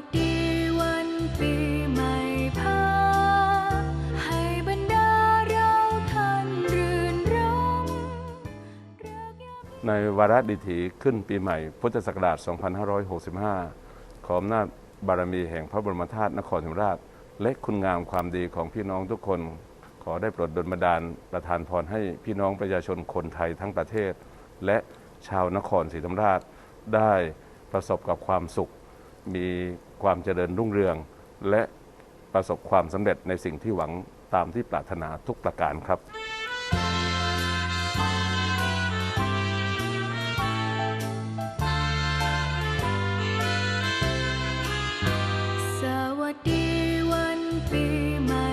ในในวาระดิถีขึ้นปีใหม่ พุทธศักราช 2565 ขออำนาจบารมีแห่งพระบรมธาตุนครศรีธรรมราช และคุณงามความดีของพี่น้องทุกคน ขอได้โปรดดลบันดาลประทานพรให้พี่น้องประชาชนคนไทยทั้งประเทศ และชาวนครศรีธรรมราชได้ประสบกับความสุข มีความเจริญรุ่งเรือง และประสบความสำเร็จในสิ่งที่หวังตามที่ปรารถนาทุกประการครับสวัสดีวันปีใหม่